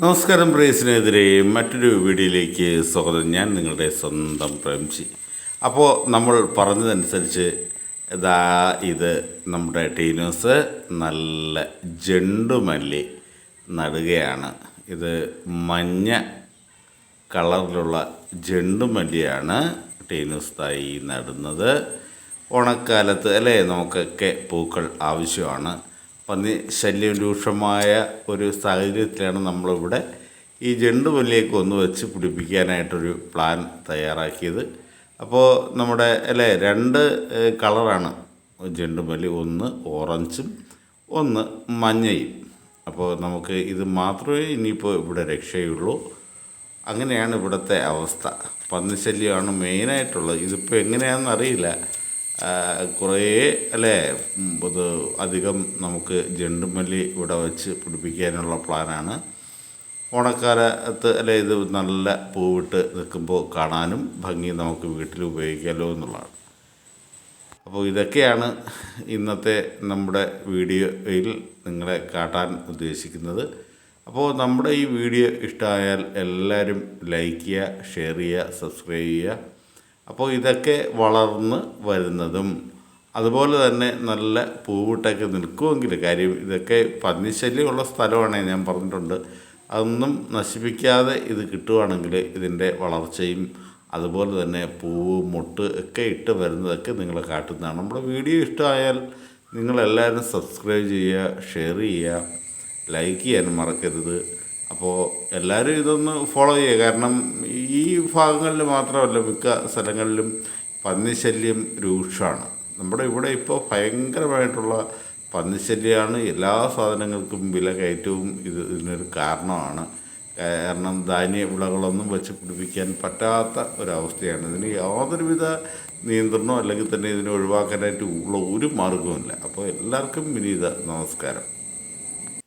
നമസ്കാരം പ്രേസിനെതിരെ മറ്റൊരു വീഡിയോയിലേക്ക് സ്വാഗതം. ഞാൻ നിങ്ങളുടെ സ്വന്തം പ്രേംജി. അപ്പോൾ നമ്മൾ പറഞ്ഞതനുസരിച്ച് ഇതാ ഇത് നമ്മുടെ ടീനോസ് നല്ല ജണ്ടുമല്ലി നടുകയാണ്. ഇത് മഞ്ഞ കളറിലുള്ള ജണ്ടുമല്ലിയാണ് ടീനോസ് തായി നടുന്നത്. ഓണക്കാലത്ത് അല്ലേ നമുക്കൊക്കെ പൂക്കൾ ആവശ്യമാണ്. പന്നി ശല്യം രൂക്ഷമായ ഒരു സാഹചര്യത്തിലാണ് നമ്മളിവിടെ ഈ ജണ്ടുമല്ലിയൊക്കെ ഒന്ന് വെച്ച് പിടിപ്പിക്കാനായിട്ടൊരു പ്ലാൻ തയ്യാറാക്കിയത്. അപ്പോൾ നമ്മുടെ അല്ലേ രണ്ട് കളറാണ് ജണ്ടുമല്ലി ഒന്ന് ഓറഞ്ചും ഒന്ന് മഞ്ഞയും. അപ്പോൾ നമുക്ക് ഇത് മാത്രമേ ഇനിയിപ്പോൾ ഇവിടെ രക്ഷയുള്ളൂ. അങ്ങനെയാണ് ഇവിടുത്തെ അവസ്ഥ. പന്നിശല്യമാണ് മെയിനായിട്ടുള്ളത് ഇതിപ്പോൾ എങ്ങനെയാണെന്ന് അറിയില്ല. കുറേ അല്ലേ? അത് അധികം നമുക്ക് ജെണ്ടുമല്ലി ഇവിടെ വെച്ച് പിടിപ്പിക്കാനുള്ള പ്ലാനാണ്. ഓണക്കാലത്ത് അല്ലെ ഇത് നല്ല പൂവിട്ട് നിൽക്കുമ്പോൾ കാണാനും ഭംഗി നമുക്ക് വീട്ടിൽ ഉപയോഗിക്കാമല്ലോ എന്നുള്ളതാണ്. അപ്പോൾ ഇതൊക്കെയാണ് ഇന്നത്തെ നമ്മുടെ വീഡിയോയിൽ നിങ്ങളെ കാട്ടാൻ ഉദ്ദേശിക്കുന്നത്. അപ്പോൾ നമ്മുടെ ഈ വീഡിയോ ഇഷ്ടമായാൽ എല്ലാവരും ലൈക്ക് ചെയ്യുക ഷെയർ ചെയ്യുക സബ്സ്ക്രൈബ് ചെയ്യുക. അപ്പോൾ ഇതൊക്കെ വളർന്ന് വരുന്നതും അതുപോലെ തന്നെ നല്ല പൂവിട്ടൊക്കെ നിൽക്കുമെങ്കിൽ കാര്യം ഇതൊക്കെ പന്നിശല്യമുള്ള സ്ഥലമാണ് ഞാൻ പറഞ്ഞിട്ടുണ്ട്. അതൊന്നും നശിപ്പിക്കാതെ ഇത് കിട്ടുവാണെങ്കിൽ ഇതിന്റെ വളർച്ചയും അതുപോലെ തന്നെ പൂവ് മുട്ട് ഒക്കെ ഇട്ട് വരുന്നതൊക്കെ നിങ്ങൾ കാട്ടുന്നതാണ്. നമ്മുടെ വീഡിയോ ഇഷ്ടമായാൽ നിങ്ങളെല്ലാവരും സബ്സ്ക്രൈബ് ചെയ്യുക ഷെയർ ചെയ്യുക ലൈക്ക് ചെയ്യാനും മറക്കരുത്. അപ്പോൾ എല്ലാവരും ഇതൊന്ന് ഫോളോ ചെയ്യുക. കാരണം ഈ ഭാഗങ്ങളിൽ മാത്രമല്ല മിക്ക സ്ഥലങ്ങളിലും പന്നിശല്യം രൂക്ഷമാണ്. നമ്മുടെ ഇവിടെ ഇപ്പോൾ ഭയങ്കരമായിട്ടുള്ള പന്നിശല്യമാണ്. എല്ലാ സാധനങ്ങൾക്കും വില കയറ്റവും ഇത് ഇതിനൊരു കാരണമാണ്. കാരണം ധാന്യ വിളകളൊന്നും വെച്ച് പിടിപ്പിക്കാൻ പറ്റാത്ത ഒരവസ്ഥയാണ്. ഇതിന് യാതൊരുവിധ നിയന്ത്രണമോ അല്ലെങ്കിൽ തന്നെ ഇതിനെ ഒഴിവാക്കാനായിട്ട് ഉള്ള ഒരു മാർഗവുമില്ല അപ്പോൾ എല്ലാവർക്കും വിനീത നമസ്കാരം.